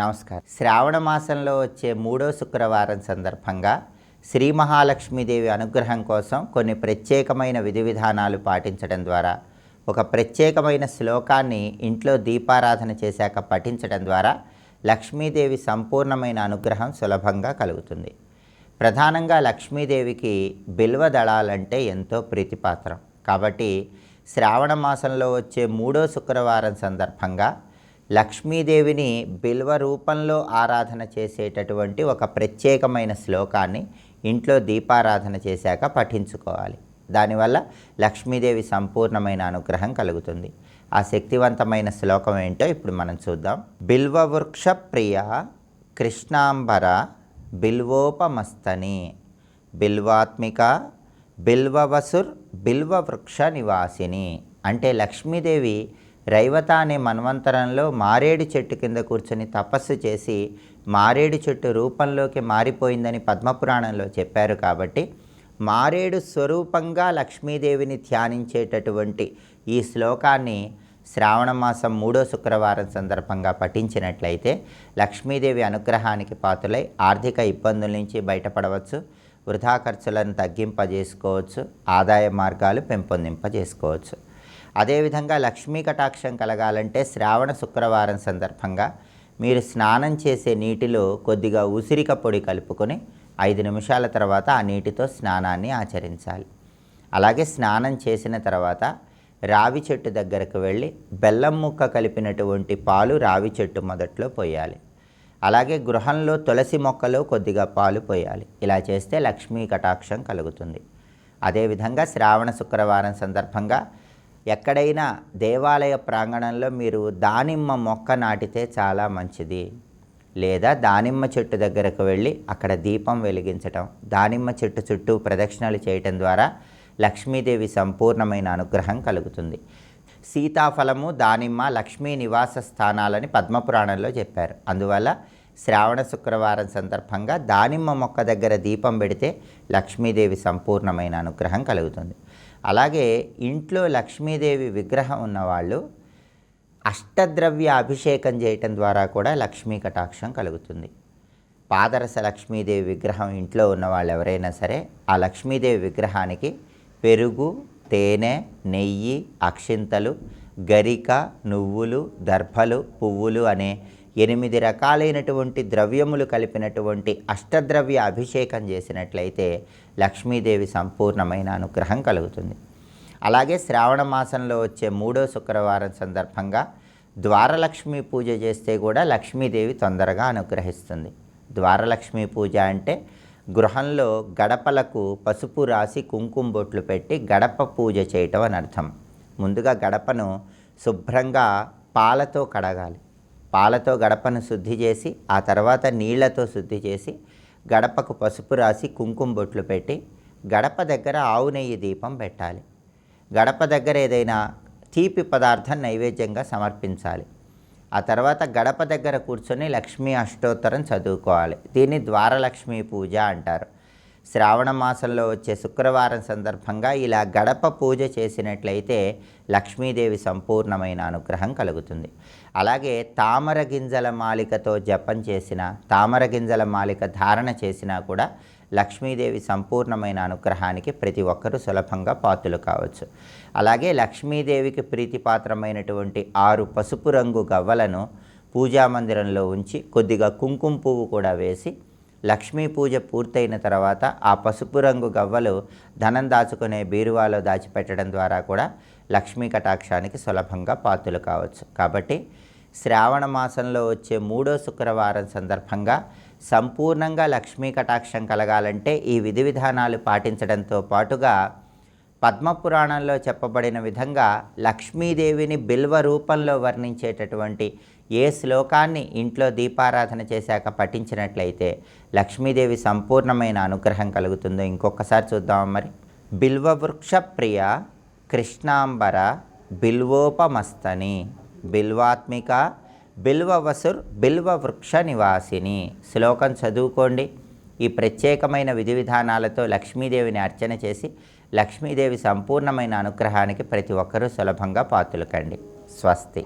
నమస్కారం. శ్రావణ మాసంలో వచ్చే మూడో శుక్రవారం సందర్భంగా శ్రీ మహాలక్ష్మీదేవి అనుగ్రహం కోసం కొన్ని ప్రత్యేకమైన విధి విధానాలు పాటించడం ద్వారా ఒక ప్రత్యేకమైన శ్లోకాన్ని ఇంట్లో దీపారాధన చేశాక పఠించడం ద్వారా లక్ష్మీదేవి సంపూర్ణమైన అనుగ్రహం సులభంగా కలుగుతుంది. ప్రధానంగా లక్ష్మీదేవికి బిల్వ దళాలంటే ఎంతో ప్రీతిపాత్రం. కాబట్టి శ్రావణ మాసంలో వచ్చే మూడో శుక్రవారం సందర్భంగా లక్ష్మీదేవిని బిల్వ రూపంలో ఆరాధన చేసేటటువంటి ఒక ప్రత్యేకమైన శ్లోకాన్ని ఇంట్లో దీపారాధన చేశాక పఠించుకోవాలి. దానివల్ల లక్ష్మీదేవి సంపూర్ణమైన అనుగ్రహం కలుగుతుంది. ఆ శక్తివంతమైన శ్లోకం ఏంటో ఇప్పుడు మనం చూద్దాం. బిల్వవృక్ష ప్రియ కృష్ణాంబర బిల్వోపమస్తని బిల్వాత్మిక బిల్వవసుర్ బిల్వవృక్ష నివాసిని. అంటే లక్ష్మీదేవి రైవత అనే మన్వంతరంలో మారేడు చెట్టు కింద కూర్చొని తపస్సు చేసి మారేడు చెట్టు రూపంలోకి మారిపోయిందని పద్మపురాణంలో చెప్పారు కాబట్టి మారేడు స్వరూపంగా లక్ష్మీదేవిని ధ్యానించేటటువంటి ఈ శ్లోకాన్ని శ్రావణ మాసం మూడో శుక్రవారం సందర్భంగా పఠించినట్లయితే లక్ష్మీదేవి అనుగ్రహానికి పాతులై ఆర్థిక ఇబ్బందుల నుంచి బయటపడవచ్చు వృధా ఖర్చులను తగ్గింపజేసుకోవచ్చు ఆదాయ మార్గాలు పెంపొందింపజేసుకోవచ్చు. అదేవిధంగా లక్ష్మీ కటాక్షం కలగాలంటే శ్రావణ శుక్రవారం సందర్భంగా మీరు స్నానం చేసే నీటిలో కొద్దిగా ఉసిరిక పొడి కలుపుకొని ఐదు నిమిషాల తర్వాత ఆ నీటితో స్నానాన్ని ఆచరించాలి. అలాగే స్నానం చేసిన తర్వాత రావి చెట్టు దగ్గరకు వెళ్ళి బెల్లం ముక్క కలిపినటువంటి పాలు రావి చెట్టు మొదట్లో పోయాలి. అలాగే గృహంలో తులసి మొక్కలో కొద్దిగా పాలు పోయాలి. ఇలా చేస్తే లక్ష్మీ కటాక్షం కలుగుతుంది. అదేవిధంగా శ్రావణ శుక్రవారం సందర్భంగా ఎక్కడైనా దేవాలయ ప్రాంగణంలో మీరు దానిమ్మ మొక్క నాటితే చాలా మంచిది. లేదా దానిమ్మ చెట్టు దగ్గరకు వెళ్ళి అక్కడ దీపం వెలిగించటం దానిమ్మ చెట్టు చుట్టూ ప్రదక్షిణలు చేయటం ద్వారా లక్ష్మీదేవి సంపూర్ణమైన అనుగ్రహం కలుగుతుంది. సీతాఫలము దానిమ్మ లక్ష్మీ నివాస స్థానాలని పద్మపురాణంలో చెప్పారు. అందువల్ల శ్రావణ శుక్రవారం సందర్భంగా దానిమ్మ మొక్క దగ్గర దీపం పెడితే లక్ష్మీదేవి సంపూర్ణమైన అనుగ్రహం కలుగుతుంది. అలాగే ఇంట్లో లక్ష్మీదేవి విగ్రహం ఉన్నవాళ్ళు అష్టద్రవ్య అభిషేకం చేయటం ద్వారా కూడా లక్ష్మీ కటాక్షం కలుగుతుంది. పాదరస లక్ష్మీదేవి విగ్రహం ఇంట్లో ఉన్న వాళ్ళు ఎవరైనా సరే ఆ లక్ష్మీదేవి విగ్రహానికి పెరుగు తేనె నెయ్యి అక్షింతలు గరిక నువ్వులు దర్భలు పువ్వులు అనే ఎనిమిది రకాలైనటువంటి ద్రవ్యములు కలిపినటువంటి అష్టద్రవ్య అభిషేకం చేసినట్లయితే లక్ష్మీదేవి సంపూర్ణమైన అనుగ్రహం కలుగుతుంది. అలాగే శ్రావణ మాసంలో వచ్చే మూడో శుక్రవారం సందర్భంగా ద్వారలక్ష్మి పూజ చేస్తే కూడా లక్ష్మీదేవి తొందరగా అనుగ్రహిస్తుంది. ద్వారలక్ష్మి పూజ అంటే గృహంలో గడపలకు పసుపు రాసి కుంకుమ బొట్లు పెట్టి గడప పూజ చేయటం అని అర్థం. ముందుగా గడపను శుభ్రంగా పాలతో కడగాలి. పాలతో గడపను శుద్ధి చేసి ఆ తర్వాత నీళ్ళతో శుద్ధి చేసి గడపకు పసుపు రాసి కుంకుమ బొట్లు పెట్టి గడప దగ్గర ఆవు నెయ్యి దీపం పెట్టాలి. గడప దగ్గర ఏదైనా తీపి పదార్థం నైవేద్యంగా సమర్పించాలి. ఆ తర్వాత గడప దగ్గర కూర్చొని లక్ష్మీ అష్టోత్తరం చదువుకోవాలి. దీన్ని ద్వారలక్ష్మీ పూజ అంటారు. శ్రావణ మాసంలో వచ్చే శుక్రవారం సందర్భంగా ఇలా గడప పూజ చేసినట్లయితే లక్ష్మీదేవి సంపూర్ణమైన అనుగ్రహం కలుగుతుంది. అలాగే తామర గింజల మాలికతో జపం చేసిన తామర గింజల మాలిక ధారణ చేసినా కూడా లక్ష్మీదేవి సంపూర్ణమైన అనుగ్రహానికి ప్రతి ఒక్కరూ సులభంగా పాత్రలు కావచ్చు. అలాగే లక్ష్మీదేవికి ప్రీతిపాత్రమైనటువంటి ఆరు పసుపు రంగు గవ్వలను పూజా మందిరంలో ఉంచి కొద్దిగా కుంకుమ పువ్వు కూడా వేసి లక్ష్మీ పూజ పూర్తయిన తర్వాత ఆ పసుపు రంగు గవ్వలు ధనం దాచుకునే బీరువాలో దాచిపెట్టడం ద్వారా కూడా లక్ష్మీ కటాక్షానికి సులభంగా పాత్రలు కావచ్చు. కాబట్టి శ్రావణ మాసంలో వచ్చే మూడో శుక్రవారం సందర్భంగా సంపూర్ణంగా లక్ష్మీ కటాక్షం కలగాలంటే ఈ విధి విధానాలు పాటించడంతో పాటుగా పద్మపురాణంలో చెప్పబడిన విధంగా లక్ష్మీదేవిని బిల్వ రూపంలో వర్ణించేటటువంటి ఏ శ్లోకాన్ని ఇంట్లో దీపారాధన చేశాక పఠించినట్లయితే లక్ష్మీదేవి సంపూర్ణమైన అనుగ్రహం కలుగుతుందో ఇంకొకసారి చూద్దాం మరి? బిల్వవృక్ష ప్రియ కృష్ణాంబర బిల్వోపమస్తని బిల్వాత్మిక బిల్వవసుర్ బిల్వవృక్ష నివాసిని. శ్లోకం చదువుకోండి. ఈ ప్రత్యేకమైన విధి విధానాలతో లక్ష్మీదేవిని అర్చన చేసి లక్ష్మీదేవి సంపూర్ణమైన అనుగ్రహానికి ప్రతి ఒక్కరూ సులభంగా పాతులకండి. స్వస్తి.